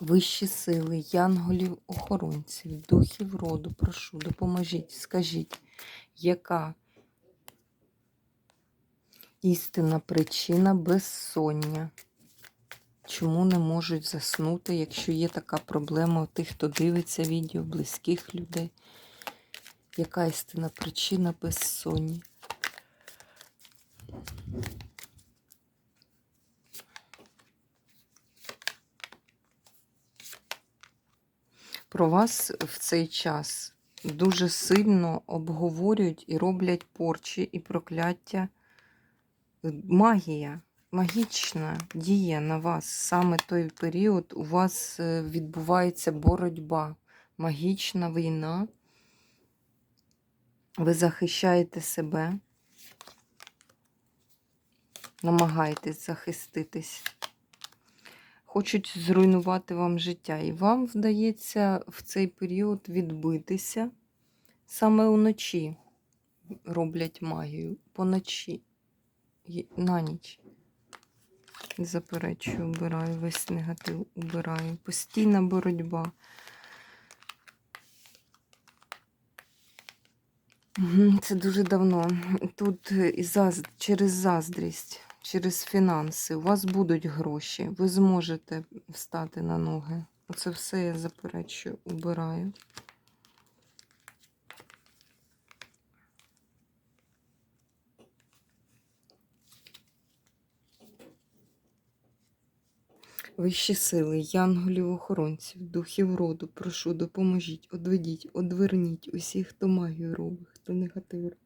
Вищі сили, янголів, охоронців, духів роду, прошу, допоможіть, скажіть, яка істинна причина безсоння? Чому не можуть заснути, якщо є така проблема у тих, хто дивиться відео, близьких людей? Яка істинна причина безсоння? Про вас в цей час дуже сильно обговорюють і роблять порчі і прокляття. Магія, магічна дія на вас. Саме той період у вас е, відбувається боротьба, магічна війна. Ви захищаєте себе, намагаєтесь захиститись хочуть зруйнувати вам життя. І вам вдається в цей період відбитися. Саме уночі роблять магію, поночі, на ніч. Заперечую, убираю, весь негатив убираю. Постійна боротьба. Це дуже давно. Тут і заз... через заздрість через фінанси. У вас будуть гроші, ви зможете встати на ноги. Оце все я заперечую, убираю. Вищі сили, янголів, охоронців, духів роду, прошу, допоможіть, одведіть, одверніть усіх, хто магію робить, хто негатив робить.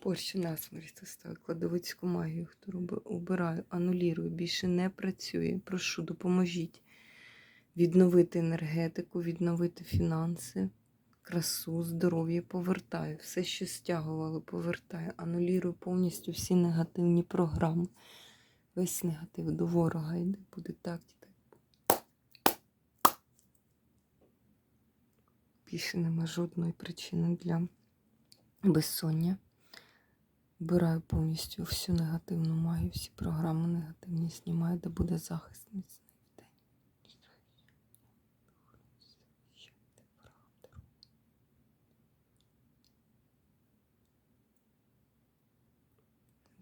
Порчу насмерть ставить кладовицьку магію, хто робить, убираю, анулірую, більше не працює. Прошу, допоможіть відновити енергетику, відновити фінанси, красу, здоров'я, повертаю. Все, що стягувало, повертаю, анулірую повністю всі негативні програми. Весь негатив до ворога йде, буде так і так. Більше нема жодної причини для безсоння. Вбираю повністю всю негативну магію, всі програми негативні знімаю, де буде захист міцний день.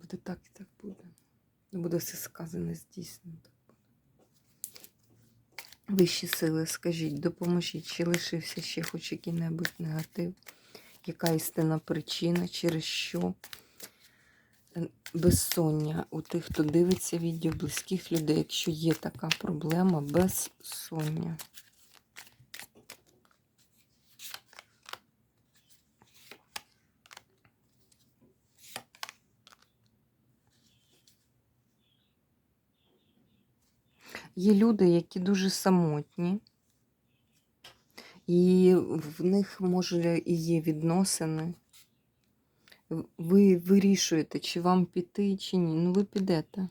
Буде так і так буде. Буде все сказане, здійснено. Вищі сили, скажіть, допоможіть, чи лишився ще хоч який-небудь негатив, яка істинна причина, через що безсоння у тих, хто дивиться відео близьких людей, якщо є така проблема безсоння. Є люди, які дуже самотні, і в них може і є відносини ви вирішуєте, чи вам піти, чи ні. Ну, ви підете.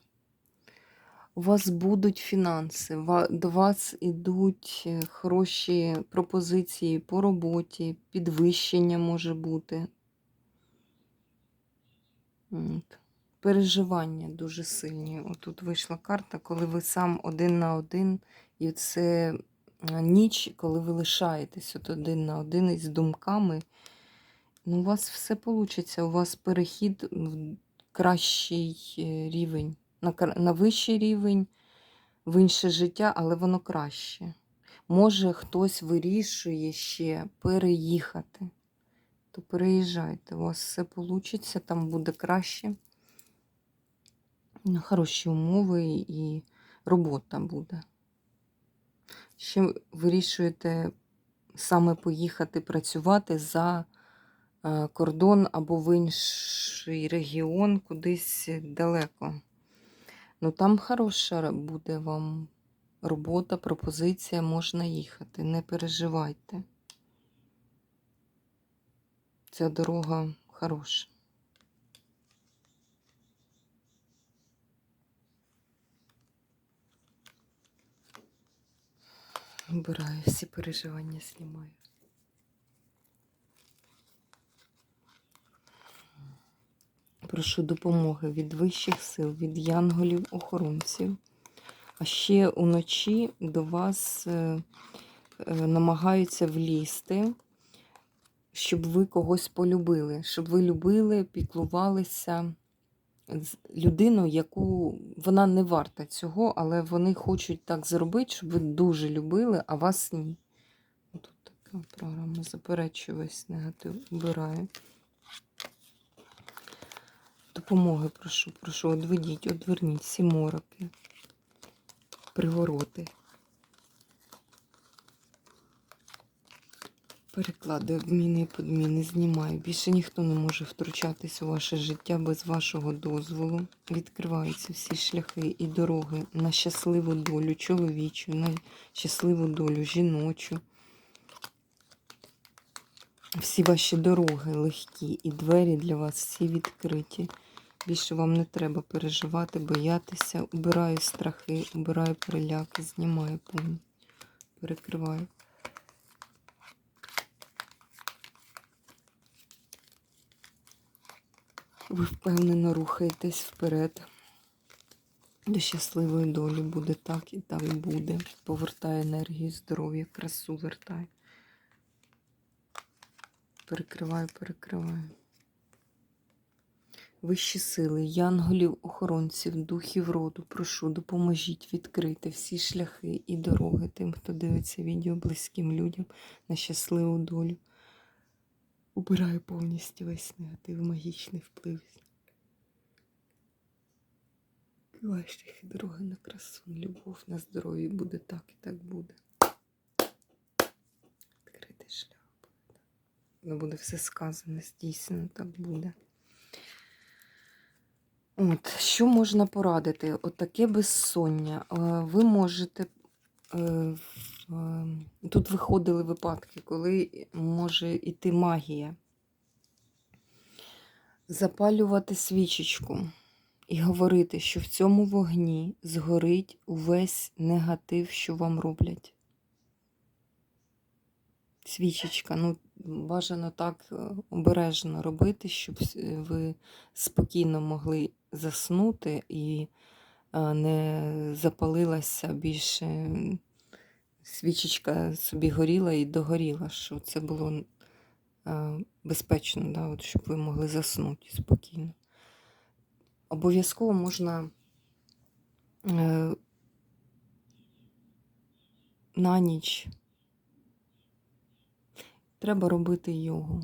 У вас будуть фінанси, до вас йдуть е, хороші пропозиції по роботі, підвищення може бути. Переживання дуже сильні. Отут вийшла карта, коли ви сам один на один, і це ніч, коли ви лишаєтесь от один на один із думками. Ну, у вас все вийде. У вас перехід в кращий е, рівень, на, на вищий рівень, в інше життя, але воно краще. Може, хтось вирішує ще переїхати. То переїжджайте, у вас все вийде, там буде краще. Хороші умови і робота буде. Ще вирішуєте саме поїхати працювати за кордон або в інший регіон, кудись далеко. Ну там хороша буде вам робота, пропозиція, можна їхати. Не переживайте. Ця дорога хороша. Убираю всі переживання, знімаю. Прошу допомоги від вищих сил, від янголів-охоронців. А ще уночі до вас е, е, намагаються влізти, щоб ви когось полюбили, щоб ви любили, піклувалися людину, яку вона не варта цього, але вони хочуть так зробити, щоб ви дуже любили, а вас ні. Тут така програма заперечує весь негатив. Убираю. Допомоги прошу, прошу, одведіть, одверніть всі мороки, привороти. Переклади, обміни і подміни, знімаю. Більше ніхто не може втручатись у ваше життя без вашого дозволу. Відкриваються всі шляхи і дороги на щасливу долю чоловічу, на щасливу долю жіночу. Всі ваші дороги легкі і двері для вас всі відкриті. Більше вам не треба переживати, боятися. Убираю страхи, убираю переляки, знімаю повністю. Перекриваю. Ви впевнено рухаєтесь вперед. До щасливої долі буде так і так буде. Повертає енергію, здоров'я, красу вертає. Перекриваю, перекриваю. Вищі сили, янголів, охоронців, духів роду, прошу, допоможіть відкрити всі шляхи і дороги тим, хто дивиться відео близьким людям на щасливу долю. Убираю повністю весь негатив, магічний вплив. Відкриваю шляхи дороги на красу, любов, на здоров'я буде так і так буде. Відкритий шлях буде. Буде все сказане, здійснено, так буде. От, що можна порадити? От таке безсоння. Е, Ви можете. е, е, Тут виходили випадки, коли може йти магія. Запалювати свічечку і говорити, що в цьому вогні згорить увесь негатив, що вам роблять. Свічечка, ну, бажано так обережно робити, щоб ви спокійно могли заснути і е, не запалилася більше. Свічечка собі горіла і догоріла, що це було е, безпечно, да, от, щоб ви могли заснути спокійно. Обов'язково можна е, на ніч треба робити йогу.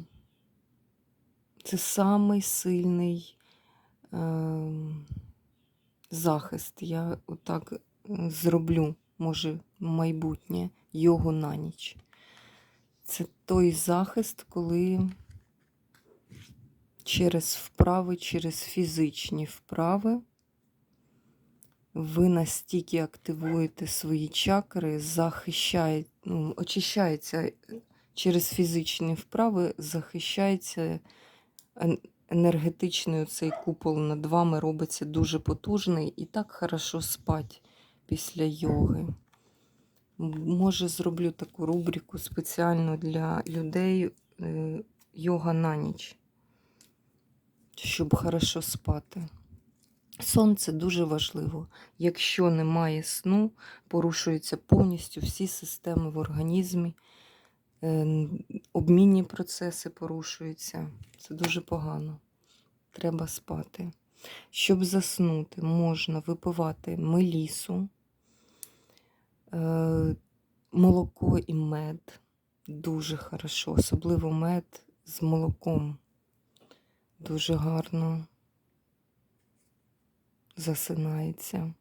Це самий сильний захист. Я отак зроблю, може, майбутнє йогу на ніч. Це той захист, коли через вправи, через фізичні вправи ви настільки активуєте свої чакри, захищає, ну, очищається через фізичні вправи, захищається енергетичний цей купол над вами робиться дуже потужний і так хорошо спать після йоги. Може, зроблю таку рубрику спеціально для людей е, йога на ніч, щоб хорошо спати. Сон це дуже важливо. Якщо немає сну, порушуються повністю всі системи в організмі, обмінні процеси порушуються. Це дуже погано. Треба спати. Щоб заснути, можна випивати мелісу, е, молоко і мед. Дуже хорошо, особливо мед з молоком. Дуже гарно засинається.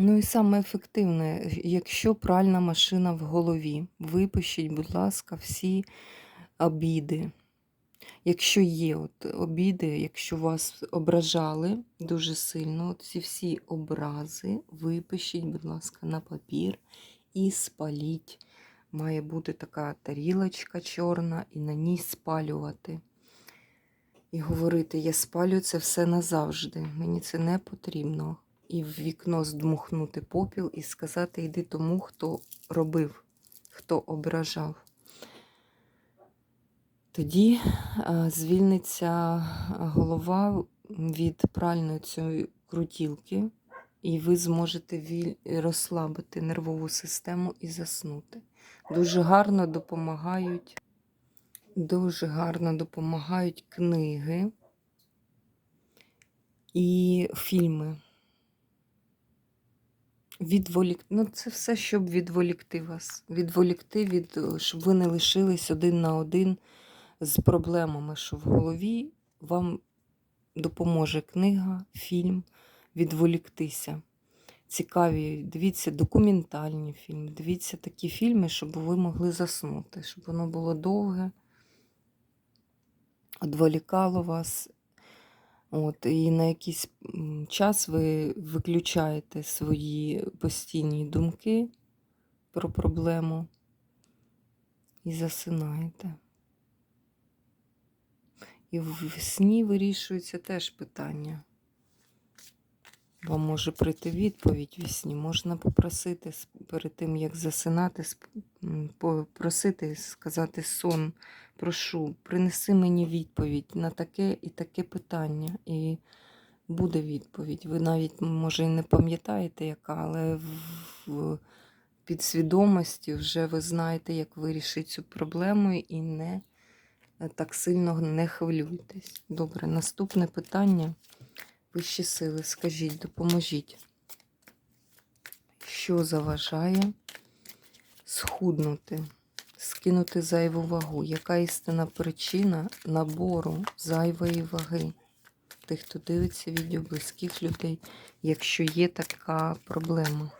Ну і саме ефективне, якщо пральна машина в голові, випишіть, будь ласка, всі обіди. Якщо є от обіди, якщо вас ображали дуже сильно, от ці всі образи випишіть, будь ласка, на папір і спаліть. Має бути така тарілочка чорна, і на ній спалювати. І говорити, я спалю це все назавжди. Мені це не потрібно. І в вікно здмухнути попіл і сказати, йди тому, хто робив, хто ображав. Тоді е, звільниться голова від пральної цієї крутілки, і ви зможете розслабити нервову систему і заснути. Дуже гарно допомагають, дуже гарно допомагають книги і фільми. Відволік... Ну, це все, щоб відволікти вас. Відволікти від, е, щоб ви не лишились один на один з проблемами, що в голові вам допоможе книга, фільм відволіктися. Цікаві, дивіться документальні фільми, дивіться такі фільми, щоб ви могли заснути, щоб воно було довге, відволікало вас. От, і на якийсь час ви виключаєте свої постійні думки про проблему і засинаєте. І в сні вирішується теж питання. Вам може прийти відповідь в сні. Можна попросити перед тим, як засинати, попросити сказати сон, прошу, принеси мені відповідь на таке і таке питання. І буде відповідь. Ви навіть, може, і не пам'ятаєте, яка, але в, підсвідомості вже ви знаєте, як вирішити цю проблему і не так сильно не хвилюйтесь. Добре, наступне питання. Вищі сили, скажіть, допоможіть. Що заважає схуднути, скинути зайву вагу? Яка істинна причина набору зайвої ваги? Тих, хто дивиться відео близьких людей, якщо є така проблема.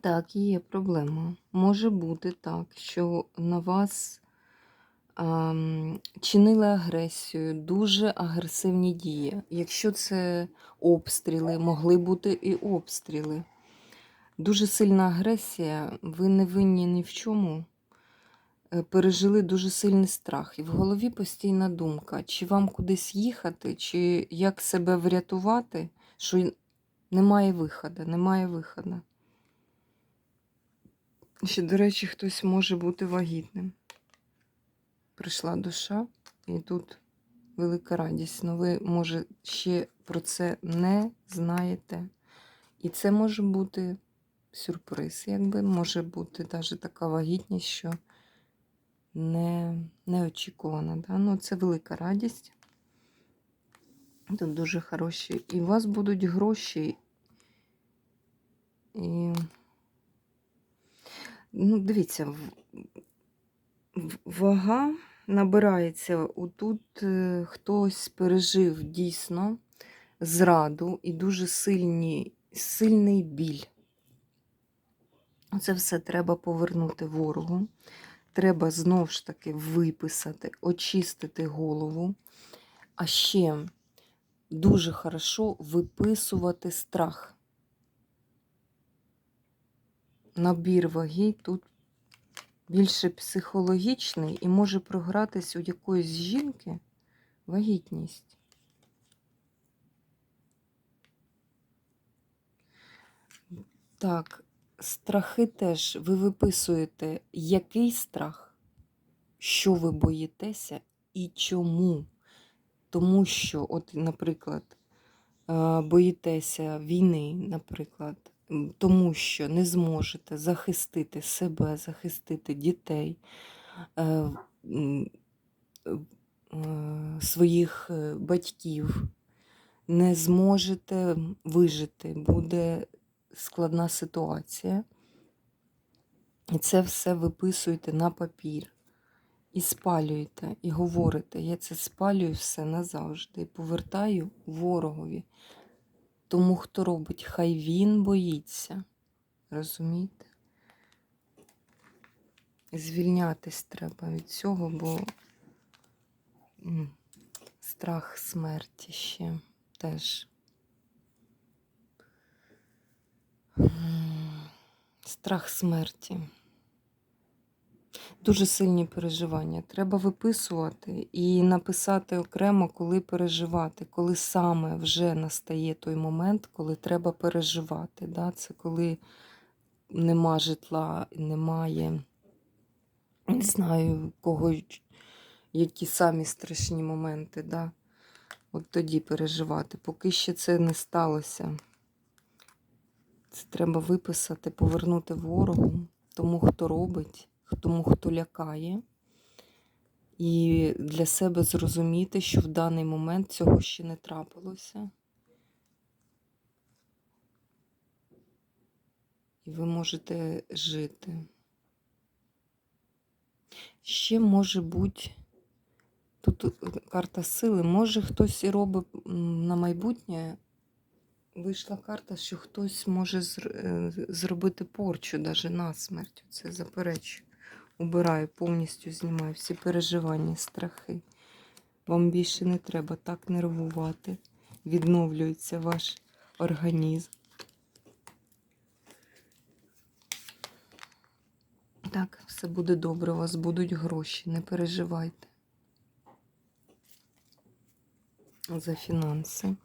Так, є проблема. Може бути так, що на вас ам, чинили агресію, дуже агресивні дії. Якщо це обстріли, могли бути і обстріли. Дуже сильна агресія, ви не винні ні в чому. Е, Пережили дуже сильний страх. І в голові постійна думка, чи вам кудись їхати, чи як себе врятувати, що немає виходу, немає виходу. Ще, до речі, хтось може бути вагітним. Прийшла душа, і тут велика радість. Ну ви, може, ще про це не знаєте. І це може бути сюрприз, якби може бути навіть така вагітність, що не, неочікувана. Да? Ну, це велика радість. Тут дуже хороші. І у вас будуть гроші. І Ну, дивіться, вага набирається. Отут е, хтось пережив дійсно зраду і дуже сильні, сильний біль. Це все треба повернути ворогу. Треба знову ж таки виписати, очистити голову. А ще дуже хорошо виписувати страх. Набір ваги тут більше психологічний і може програтись у якоїсь жінки вагітність. Так, страхи теж ви виписуєте, який страх, що ви боїтеся і чому. Тому що, от, наприклад, е, боїтеся війни, наприклад, тому що не зможете захистити себе, захистити дітей, е, м, е, своїх е, батьків, не зможете вижити, буде складна ситуація. І це все виписуєте на папір. І спалюєте, і говорите, я це спалюю все назавжди повертаю ворогові. Тому, хто робить, хай він боїться. Розумієте? Звільнятись треба від цього, бо страх смерті ще теж. Страх смерті. Дуже сильні переживання. Треба виписувати і написати окремо, коли переживати, коли саме вже настає той момент, коли треба переживати. Да? Це коли нема житла, немає, не знаю, кого, які самі страшні моменти. Да? От тоді переживати. Поки ще це не сталося. Це треба виписати, повернути ворогу, тому хто робить, тому хто лякає. І для себе зрозуміти, що в даний момент цього ще не трапилося. І ви можете жити. Ще може бути, тут е, карта сили, може хтось і робить на майбутнє. Вийшла карта, що хтось може е, зробити порчу навіть на смерть. Це заперечую. Убираю, повністю знімаю всі переживання, страхи. Вам більше не треба так нервувати. Відновлюється ваш організм. Так, все буде добре, у вас будуть гроші, не переживайте. За фінанси.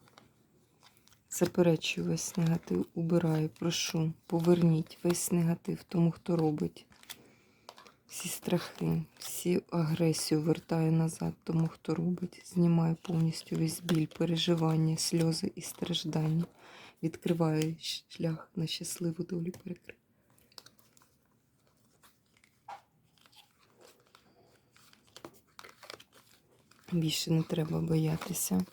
Заперечую весь негатив, убираю, прошу, поверніть весь негатив тому, хто робить. Всі страхи, всі агресію вертаю назад тому, хто робить. Знімаю повністю весь біль, переживання, сльози і страждання. Відкриваю шлях на щасливу долю перекрив. Більше не треба боятися.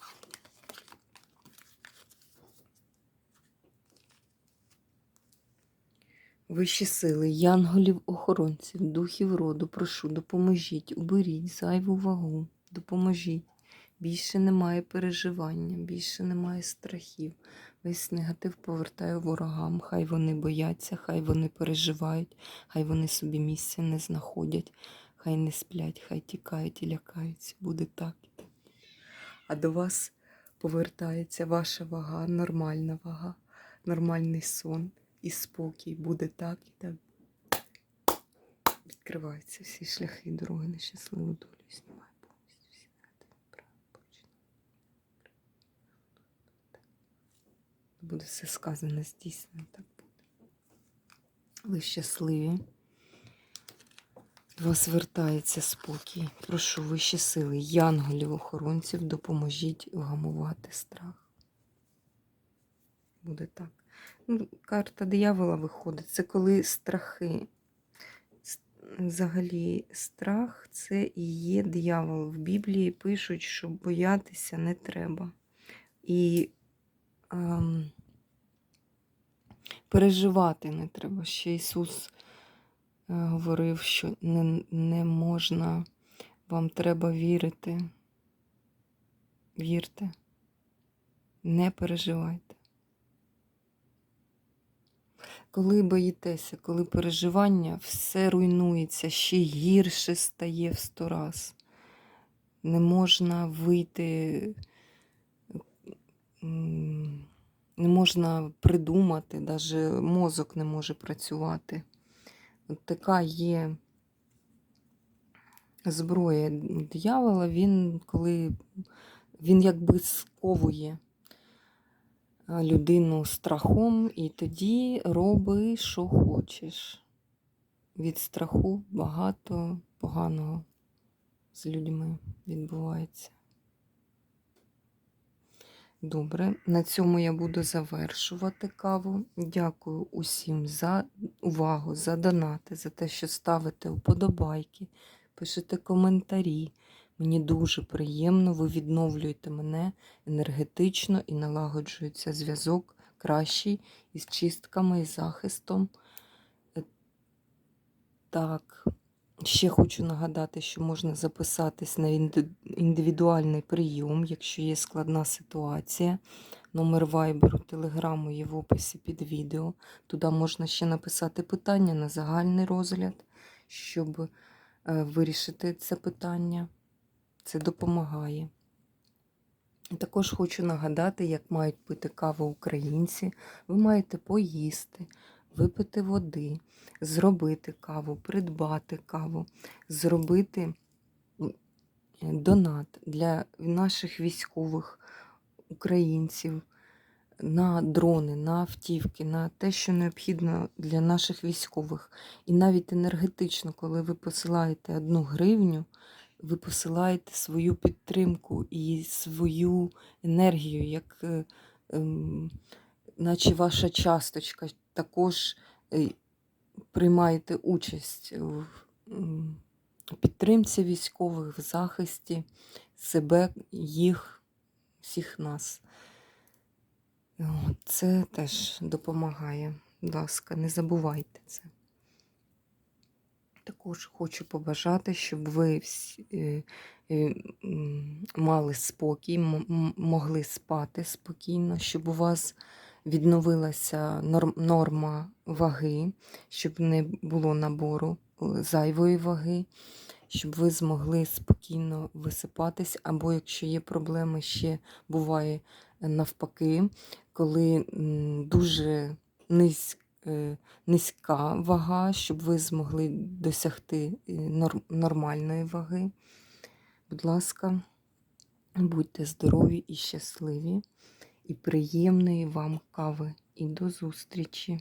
Вищі сили, янголів, охоронців, духів роду, прошу, допоможіть, уберіть зайву вагу, допоможіть. Більше немає переживання, більше немає страхів. Весь негатив повертаю ворогам. Хай вони бояться, хай вони переживають, хай вони собі місця не знаходять, хай не сплять, хай тікають і лякаються. Буде так. А до вас повертається ваша вага, нормальна вага, нормальний сон і спокій. Буде так і так. Відкриваються всі шляхи дороги на щасливу долю. Знімаю повністю всі негативні. Буде все сказане, здійснено, так буде. Ви щасливі. До вас вертається спокій. Прошу вищі сили, янголів, охоронців, допоможіть вгамувати страх. Буде так. Карта диявола виходить. Це коли страхи. Взагалі, страх це і є диявол. В Біблії пишуть, що боятися не треба. І ем, переживати не треба. Ще Ісус е, говорив, що не, не можна, вам треба вірити. Вірте, не переживайте. Коли боїтеся, коли переживання, все руйнується, ще гірше стає в сто раз. Не можна вийти, не можна придумати, навіть мозок не може працювати. От така є зброя диявола, він коли він якби сковує людину страхом, і тоді роби, що хочеш. Від страху багато поганого з людьми відбувається. Добре, на цьому я буду завершувати каву. Дякую усім за увагу, за донати, за те, що ставите вподобайки, пишете коментарі. Мені дуже приємно, ви відновлюєте мене енергетично і налагоджується зв'язок кращий із чистками і захистом. Е, Так, ще хочу нагадати, що можна записатись на індивідуальний прийом, якщо є складна ситуація. Номер вайберу, телеграму є в описі під відео. Туди можна ще написати питання на загальний розгляд, щоб е, вирішити це питання. Це допомагає. Також хочу нагадати, як мають пити каву українці. Ви маєте поїсти, випити води, зробити каву, придбати каву, зробити донат для наших військових українців на дрони, на автівки, на те, що необхідно для наших військових. І навіть енергетично, коли ви посилаєте одну гривню, ви посилаєте свою підтримку і свою енергію, як е, ем, наче ваша часточка також е, приймаєте участь в підтримці військових, в захисті себе, їх, всіх нас. Це теж допомагає. Будь ласка, не забувайте це. Також хочу побажати, щоб ви всі, е, е, мали спокій, могли спати спокійно, щоб у вас відновилася норм- норма ваги, щоб не було набору е, зайвої ваги, щоб ви змогли спокійно висипатись, або якщо є проблеми, ще буває навпаки, коли дуже низько низька вага, щоб ви змогли досягти е, нормальної ваги. Будь ласка, будьте здорові і щасливі, і приємної вам кави. І до зустрічі!